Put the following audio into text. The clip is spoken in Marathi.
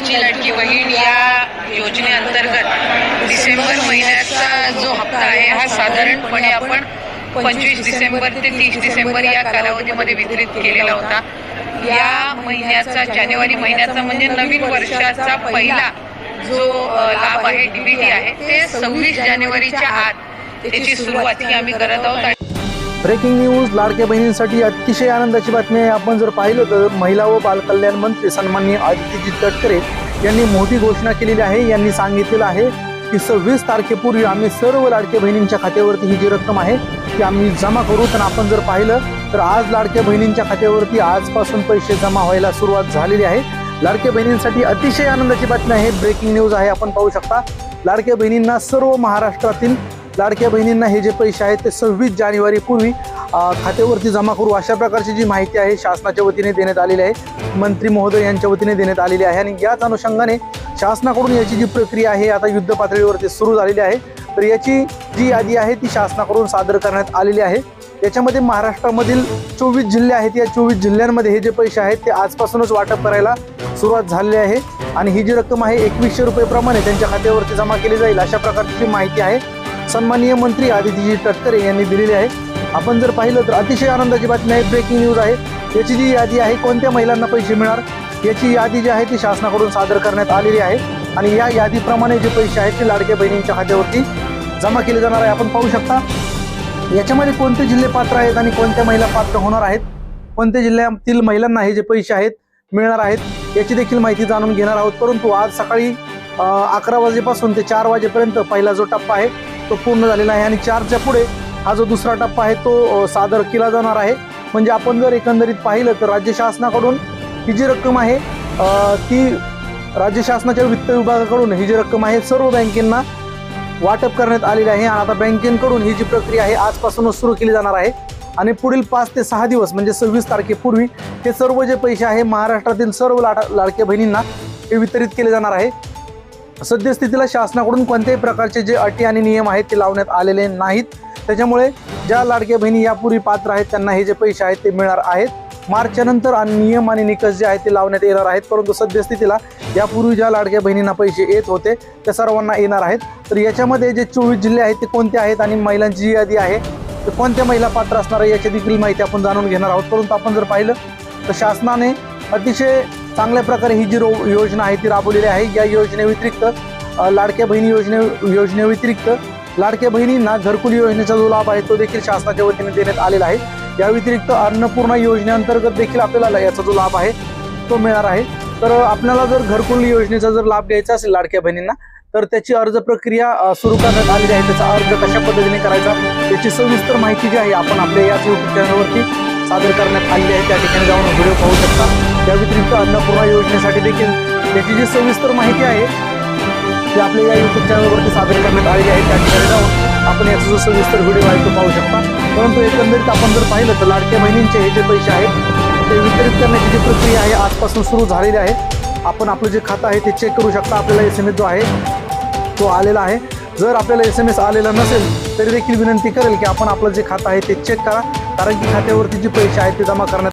लाडकी लाडकी बहीण या योजनेअंतर्गत डिसेंबर महिन्याचा जो हप्ता आहे हा साधारणपणे आपण पंचवीस डिसेंबर ते तीस डिसेंबर या कालावधीमध्ये वितरित केलेला होता. या महिन्याचा जानेवारी महिन्याचा म्हणजे नवीन वर्षाचा पहिला जो लाभ आहे डीबीटी आहे ते सव्वीस जानेवारीच्या आत त्याची सुरुवात ही आम्ही करत आहोत. ब्रेकिंग न्यूज लाडक्या बहिणींसाठी अतिशय आनंदाची बातमी आहे. आपण जर पाहिलं तर महिला व बालकल्याण मंत्री सन्माननीय आदित्यजी तटकरे यांनी मोठी घोषणा केलेली आहे. यांनी सांगितलेलं आहे की सव्वीस तारखेपूर्वी आम्ही सर्व लाडक्या बहिणींच्या खात्यावरती ही जी रक्कम आहे ती आम्ही जमा करू. तर आपण जर पाहिलं तर आज लाडक्या बहिणींच्या खात्यावरती आजपासून पैसे जमा व्हायला सुरुवात झालेली आहे. लाडक्या बहिणींसाठी अतिशय आनंदाची बातमी आहे. ब्रेकिंग न्यूज आहे आपण पाहू शकता. लाडक्या बहिणींना सर्व महाराष्ट्रातील लाडक्या बहिणींना हे जे पैसे आहेत ते सव्वीस जानेवारी पूर्वी खात्यावरती जमा करू अशा प्रकारची जी माहिती आहे शासनाच्या वतीने देण्यात आलेली आहे. मंत्री महोदय यांच्या वतीने देण्यात आलेली आहे आणि याच अनुषंगाने शासनाकडून याची जी प्रक्रिया आहे आता युद्ध पातळीवरती सुरू झालेली आहे. तर याची जी यादी आहे ती शासनाकडून सादर करण्यात आलेली आहे. याच्यामध्ये महाराष्ट्रामधील चोवीस जिल्हे आहेत. या चोवीस जिल्ह्यांमध्ये हे जे पैसे आहेत ते आजपासूनच वाटप करायला सुरुवात झालेली आहे. आणि ही जी रक्कम आहे एकवीसशे रुपयेप्रमाणे त्यांच्या खात्यावरती जमा केली जाईल अशा प्रकारची जी माहिती आहे सन्माननीय मंत्री आदितीजी तटकरे यांनी दिलेली आहे. आपण जर पाहिलं तर अतिशय आनंदाची बातमी आहे. ब्रेकिंग न्यूज आहे. याची जी यादी आहे कोणत्या महिलांना पैसे मिळणार? याची यादी जी आहे ती शासनाकडून सादर करण्यात आलेली आहे. आणि या यादीप्रमाणे जे पैसे आहेत ते लाडक्या बहिणींच्या खात्यावरती जमा केले जाणार आहे. आपण पाहू शकता याच्यामध्ये कोणते जिल्हे पात्र आहेत आणि कोणत्या महिला पात्र होणार आहेत? कोणत्या जिल्ह्यातील महिलांना हे जे पैसे आहेत मिळणार आहेत? याची देखील माहिती जाणून घेणार आहोत. परंतु आज सकाळी अकरा वाजेपासून ते चार वाजेपर्यंत पहिला जो टप्पा आहे तो पूर्ण झालेला आहे. आणि चारच्या पुढे हा जो दुसरा टप्पा आहे तो सादर केला जाणार आहे. म्हणजे आपण जर एकंदरीत पाहिलं तर राज्य शासनाकडून ही जी रक्कम आहे ती राज्य शासनाच्या वित्त विभागाकडून ही जी रक्कम आहे सर्व बँकेंना वाटप करण्यात आलेली आहे. आणि आता बँकेकडून ही जी प्रक्रिया आहे आजपासूनच सुरू केली जाणार आहे. आणि पुढील पाच ते सहा दिवस म्हणजे सव्वीस तारखेपूर्वी हे सर्व जे पैसे आहे महाराष्ट्रातील सर्व लाडा लाडक्या बहिणींना हे वितरित केले जाणार आहे. सद्यस्थितीला शासनाकडून कोणत्याही प्रकारचे जे अटी आणि नियम आहेत ते लावण्यात आलेले नाहीत. त्याच्यामुळे ज्या लाडक्या बहिणी यापूर्वी पात्र आहेत त्यांना हे जे पैसे आहेत ते मिळणार आहेत. मार्चच्या नंतर आणि नियम आणि निकष जे आहेत ते लावण्यात येणार आहेत. परंतु सद्यस्थितीला यापूर्वी ज्या लाडक्या बहिणींना पैसे येत होते त्या सर्वांना येणार आहेत. तर याच्यामध्ये जे चोवीस जिल्हे आहेत ते कोणते आहेत आणि महिलांची जी यादी आहे ते कोणत्या महिला पात्र असणार आहे याची देखील माहिती आपण जाणून घेणार आहोत. परंतु आपण जर पाहिलं तर शासनाने अतिशय चांगल्या प्रकारे ही जी रो योजना आहे ती राबवलेली आहे. या योजनेव्यतिरिक्त लाडक्या बहिणी योजने योजनेव्यतिरिक्त लाडक्या बहिणींना घरकुल योजनेचा जो लाभ आहे तो देखील शासनाच्या वतीने देण्यात आलेला आहे. या व्यतिरिक्त अन्नपूर्णा योजनेअंतर्गत देखील आपल्याला याचा जो लाभ आहे तो मिळणार आहे. तर आपल्याला जर घरकुल योजनेचा जर लाभ घ्यायचा असेल लाडक्या बहिणींना तर त्याची अर्ज प्रक्रिया सुरू करण्यात आलेली आहे. त्याचा अर्ज कशा पद्धतीने करायचा याची सविस्तर माहिती जी आहे आपण आपल्या याच युट्यूब चॅनलवरती सादर करण्यात आलेली आहे. त्या ठिकाणी जाऊन व्हिडिओ पाहू शकता. या व्यतिरिक्त अन्नपूर्णा योजनेसाठी देखील त्याची जी सविस्तर माहिती आहे ती आपल्या या युट्यूब चॅनलवरती सादर करण्यात आलेली आहे. त्या ठिकाणी जाऊन आपण याचा जो सविस्तर व्हिडिओ आहे तो पाहू शकता. परंतु एकंदरीत आपण जर पाहिलं तर लाडक्या बहिणींचे हे जे पैसे आहेत ते वितरित करण्याची जी प्रक्रिया आहे आजपासून सुरू झालेली आहे. आपण आपलं जे खातं आहे ते चेक करू शकता. आपल्याला एस एम एस जो आहे तो आलेला आहे. जर आपल्याला एस एम एस आलेला नसेल तरी देखील विनंती करेल की आपण आपलं जे खातं आहे ते चेक करा. कारण की खात्यावरती जे पैसे आहेत ते जमा करण्यात